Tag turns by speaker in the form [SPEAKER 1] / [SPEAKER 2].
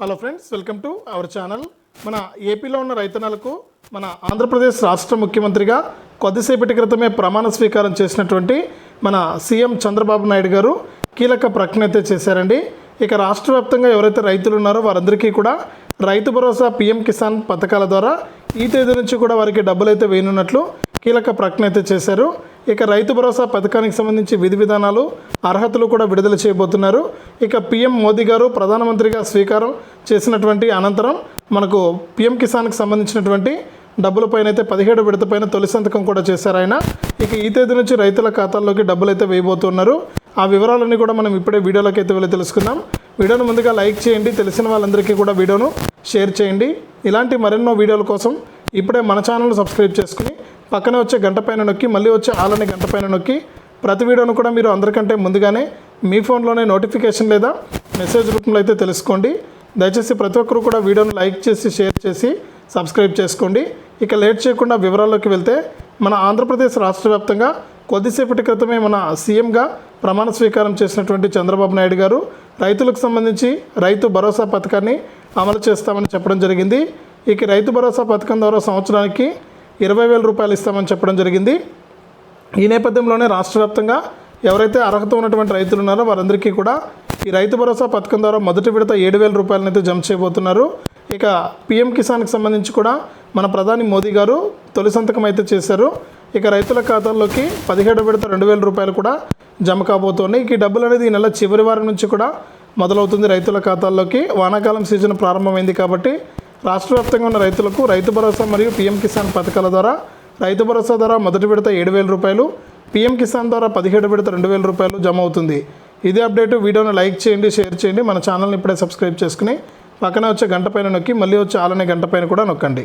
[SPEAKER 1] Hello friends welcome to our channel మన ఏపీలో ఉన్న రైతన్నలకు మన ఆంధ్రప్రదేశ్ రాష్ట్ర ముఖ్యమంత్రిగా కొద్దిసేపటి క్రితమే ప్రమాణ స్వీకారం చేసినటువంటి మన సీఎం చంద్రబాబు నాయుడు గారు కీలక ప్రకటన అయితే చేశారండి. ఇక రాష్ట్ర వ్యాప్తంగా ఎవరైతే రైతులు ఉన్నారో వారందరికీ కూడా రైతు భరోసా పీఎం కిసాన్ పథకాల ద్వారా ఈ తేదీ నుంచి కూడా వారికి డబ్బులు అయితే వేయనున్నట్లు కీలక ప్రకటన అయితే చేశారు. ఇక రైతు భరోసా పథకానికి సంబంధించి విధి విధానాలు అర్హతలు కూడా విడుదల చేయబోతున్నారు. ఇక పీఎం మోదీ గారు ప్రధానమంత్రిగా స్వీకారం చేసినటువంటి అనంతరం మనకు పీఎం కిసాన్కి సంబంధించినటువంటి డబ్బులపైన అయితే పదిహేడు విడత పైన తొలి సంతకం కూడా చేశారు ఆయన. ఇక ఈ తేదీ నుంచి రైతుల ఖాతాల్లోకి డబ్బులు అయితే వేయబోతున్నారు. ఆ వివరాలన్నీ కూడా మనం ఇప్పుడే వీడియోలోకి అయితే వెళ్ళి తెలుసుకుందాం. వీడియోను ముందుగా లైక్ చేయండి తెలిసిన వాళ్ళందరికీ కూడా వీడియోను షేర్ చేయండి. ఇలాంటి మరెన్నో వీడియోల కోసం ఇప్పుడే మన ఛానల్ను సబ్స్క్రైబ్ చేసుకుని పక్కనే వచ్చే గంట పైన నొక్కి మళ్ళీ వచ్చే ఆలని గంట పైన నొక్కి ప్రతి వీడియోను కూడా మీరు అందరికంటే ముందుగానే మీ ఫోన్లోనే నోటిఫికేషన్ లేదా మెసేజ్ రూపంలో అయితే తెలుసుకోండి. దయచేసి ప్రతి ఒక్కరు కూడా వీడియోను లైక్ చేసి షేర్ చేసి సబ్స్క్రైబ్ చేసుకోండి. ఇక లేట్ చేయకుండా వివరాల్లోకి వెళ్తే మన ఆంధ్రప్రదేశ్ రాష్ట్ర వ్యాప్తంగా కొద్దిసేపటి క్రితమే మన సీఎంగా ప్రమాణ స్వీకారం చేసినటువంటి చంద్రబాబు నాయుడు గారు రైతులకు సంబంధించి రైతు భరోసా పథకాన్ని అమలు చేస్తామని చెప్పడం జరిగింది. ఇక రైతు భరోసా పథకం ద్వారా సంవత్సరానికి ఇరవై వేల రూపాయలు ఇస్తామని చెప్పడం జరిగింది. ఈ నేపథ్యంలోనే రాష్ట్ర వ్యాప్తంగా ఎవరైతే అర్హత ఉన్నటువంటి రైతులు ఉన్నారో వారందరికీ కూడా ఈ రైతు భరోసా పథకం ద్వారా మొదటి విడత ఏడు వేల రూపాయలనైతే జమ చేయబోతున్నారు. ఇక పిఎం కిసాన్కి సంబంధించి కూడా మన ప్రధాని మోదీ గారు తొలి సంతకం అయితే చేశారు. ఇక రైతుల ఖాతాల్లోకి పదిహేడు విడత రెండు వేల రూపాయలు కూడా జమ కాబోతున్నాయి. ఈ డబ్బులు అనేది ఈ నెల చివరి వారం నుంచి కూడా మొదలవుతుంది రైతుల ఖాతాల్లోకి. వానాకాలం సీజన్ ప్రారంభమైంది కాబట్టి రాష్ట్ర వ్యాప్తంగా ఉన్న రైతులకు రైతు భరోసా మరియు పీఎం కిసాన్ పథకాల ద్వారా రైతు భరోసా ద్వారా మొదటి విడత ఏడు వేల రూపాయలు పీఎం కిసాన్ ద్వారా పదిహేడు విడత రెండు వేల రూపాయలు జమ అవుతుంది. ఇదే అప్డేట్ వీడియోను లైక్ చేయండి షేర్ చేయండి. మన ఛానల్ని ఇప్పుడే సబ్స్క్రైబ్ చేసుకుని పక్కన వచ్చే గంట పైన నొక్కి మళ్ళీ వచ్చే ఆలనే గంట పైన కూడా నొక్కండి.